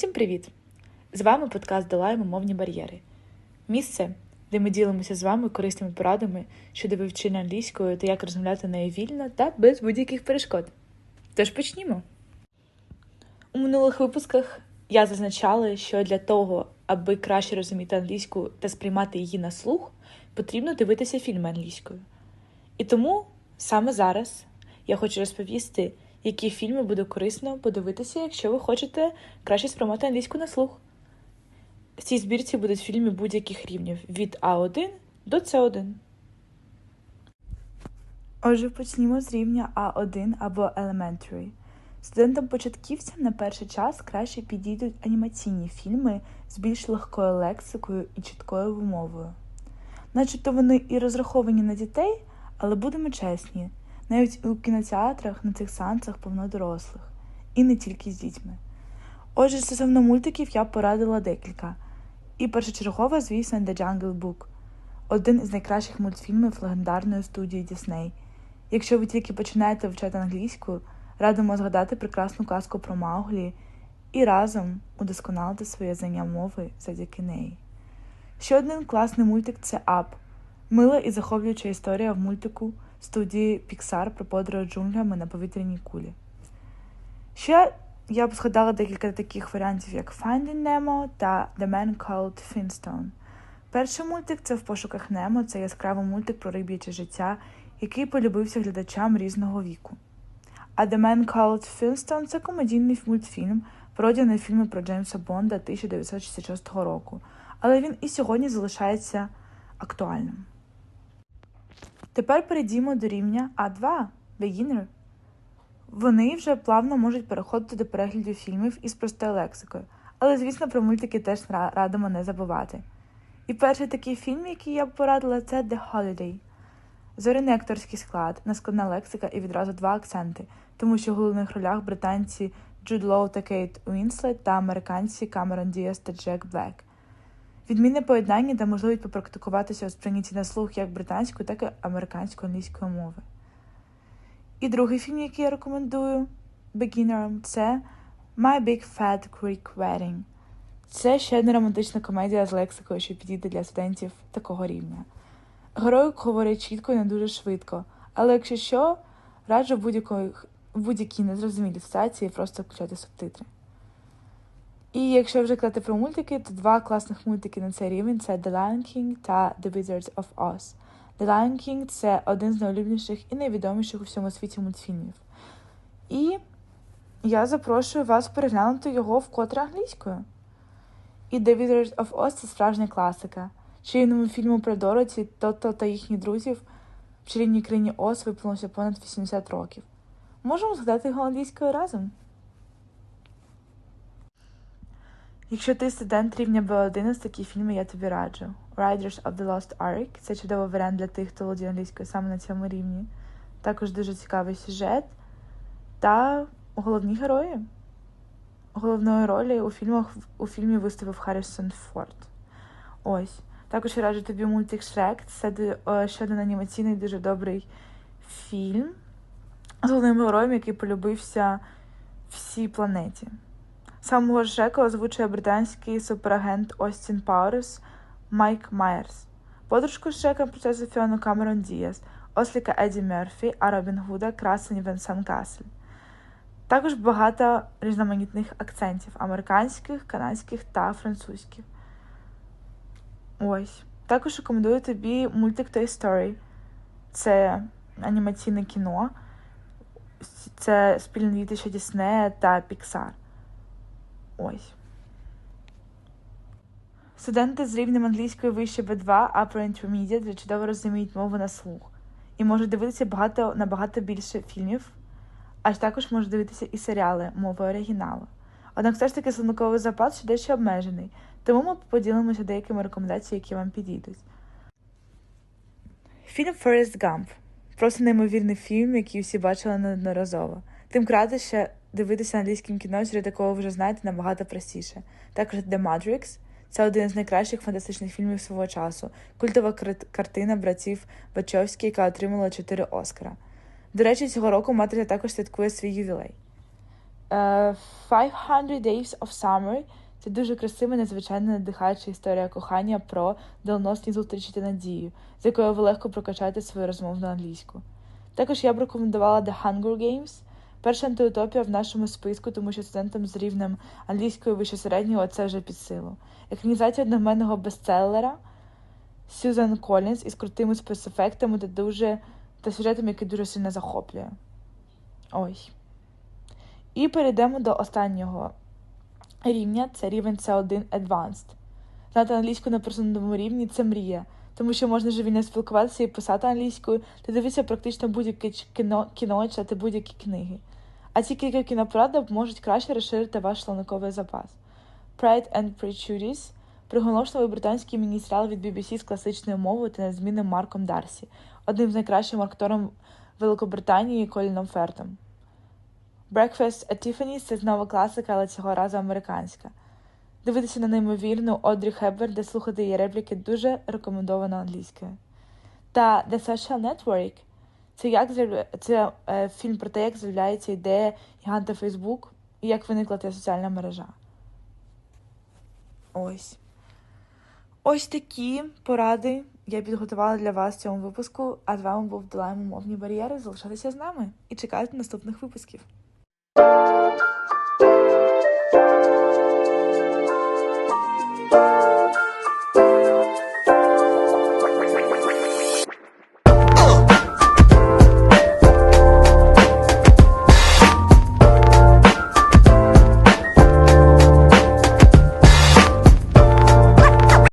Всім привіт! З вами подкаст Долаємо мовні бар'єри. Місце, де ми ділимося з вами корисними порадами щодо вивчення англійської та як розмовляти нею вільно та без будь-яких перешкод. Тож почнімо. У минулих випусках я зазначала, що для того, аби краще розуміти англійську та сприймати її на слух, потрібно дивитися фільми англійською. І тому саме зараз я хочу розповісти які фільми буде корисно подивитися, якщо ви хочете краще сприймати англійську на слух. В цій збірці будуть фільми будь-яких рівнів від А1 до С1. Отже, почнімо з рівня А1 або Elementary. Студентам-початківцям на перший час краще підійдуть анімаційні фільми з більш легкою лексикою і чіткою вимовою. Начебто вони і розраховані на дітей, але будемо чесні, навіть у кінотеатрах на цих сеансах повно дорослих, і не тільки з дітьми. Отже, стосовно мультиків я порадила декілька. І першочергово, звісно, The Jungle Book один із найкращих мультфільмів легендарної студії Disney. Якщо ви тільки починаєте вивчати англійську, радимо згадати прекрасну казку про Мауглі і разом удосконалити своє знання мови завдяки неї. Ще один класний мультик це Up. Мила і захоплююча історія в мультику студії Pixar про подорож джунглями на повітряній кулі. Ще я б згадала декілька таких варіантів, як Finding Nemo та The Man Called Finstone. Перший мультик це в пошуках Немо, це яскравий мультик про риб'яче життя, який полюбився глядачам різного віку. А The Man Called Finstone це комедійний мультфільм, пародія на фільми про Джеймса Бонда 1966 року, але він і сьогодні залишається актуальним. Тепер перейдімо до рівня А2 Beginner. Вони вже плавно можуть переходити до перегляду фільмів із простою лексикою, але, звісно, про мультики теж радимо не забувати. І перший такий фільм, який я б порадила, це The Holiday. Зоряний акторський склад, наскладна лексика і відразу два акценти, тому що в головних ролях британці Джуд Лоу та Кейт Уінслет та американці Камерон Діас та Джек Блек. Відмінне поєднання де можливість попрактикуватися у сприйнятті на слух як британської, так і американської англійської мови. І другий фільм, який я рекомендую beginnerам, це My Big Fat Greek Wedding. Це ще одна романтична комедія з лексикою, що підійде для студентів такого рівня. Герої говорять чітко і не дуже швидко, але якщо що, раджу в будь-якій незрозумілій ситуації просто включати субтитри. І якщо вже казати про мультики, то два класних мультики на цей рівень це The Lion King та The Wizards of Oz. The Lion King це один з найулюбленіших і найвідоміших у всьому світі мультфільмів. І я запрошую вас переглянути його вкотре англійською. І The Wizards of Oz це справжня класика. Чарівному фільму про Дороті, Тото та їхніх друзів в чарівній країні Оз виповнилося понад 80 років. Можемо згадати його англійською разом. Якщо ти студент рівня B1, такі фільми я тобі раджу. Riders of the Lost Ark це чудовий варіант для тих, хто володіє англійською саме на цьому рівні. Також дуже цікавий сюжет та головні герої. Головної ролі у фільмах у фільмі виставив Харрісон Форд. Ось. Також я раджу тобі мультик Шрек. Це ще один анімаційний дуже добрий фільм з головним героєм, який полюбився всій планеті. Самого Шрека озвучує британський суперагент Остін Пауерс Майк Майерс, подружку Шрека принцесу Фіону Камерон Діас, осліка Еді Мерфі, а Робін Гуда красень Венсан Касель. Також багато різноманітних акцентів американських, канадських та французьких. Ось. Також рекомендую тобі мультик Toy Story. Це анімаційне кіно. Це спільне дітище Діснея та Піксар. Ось. Студенти з рівнем англійської вище B2 Upper Intermediate чудово розуміють мову на слух і можуть дивитися багато набагато більше фільмів, аж також можуть дивитися і серіали мовою оригіналу. Однак все ж таки словниковий запас ще дещо обмежений, тому ми поділимося деякими рекомендаціями, які вам підійдуть. Фільм Forrest Gump. Просто неймовірний фільм, який всі бачили неодноразово. Тим краще дивитися англійським кіно, серед якого вже знаєте, набагато простіше. Також The Matrix – це один з найкращих фантастичних фільмів свого часу, культова картина братів Бачовські, яка отримала 4 Оскара. До речі, цього року матриця також святкує свій ювілей. Е, 500 Days of Summer це дуже красива, незвичайно надихаюча історія кохання про доленосні зустрічі та надію, з якою ви легко прокачаєте свою розмовну англійську. Також я б рекомендувала The Hunger Games. Перша антиутопія в нашому списку, тому що студентам з рівнем англійської вище середнього це вже під силу. Екранізація одноіменного бестселера Сюзан Колінс із крутими спецефектами та дуже та сюжетом, який дуже сильно захоплює. Ой. І перейдемо до останнього рівня це рівень C1 Advanced. Знати англійську на просунутому рівні це мрія, тому що можна вже вільно спілкуватися і писати англійською та дивитися практично будь-яке кіно, кіно читати будь-які книги. А ці кілька кінопорад можуть краще розширити ваш словниковий запас. Pride and Prejudice – приголомшливий британський міні-серіал від BBC з класичною мовою та незмінним Марком Дарсі, одним з найкращим актором Великобританії Коліном Фертом. Breakfast at Tiffany's – це знову класика, але цього разу американська. Дивитися на неймовірну Одрі Хепберн, де слухати її репліки дуже рекомендовано англійською. Та The Social Network – це, як це е, фільм про те, як з'являється ідея гіганта Фейсбук і як виникла ця соціальна мережа. Ось. Ось такі поради я підготувала для вас в цьому випуску, а з вами був Долаємо мовні бар'єри. Залишайтеся з нами і чекайте наступних випусків.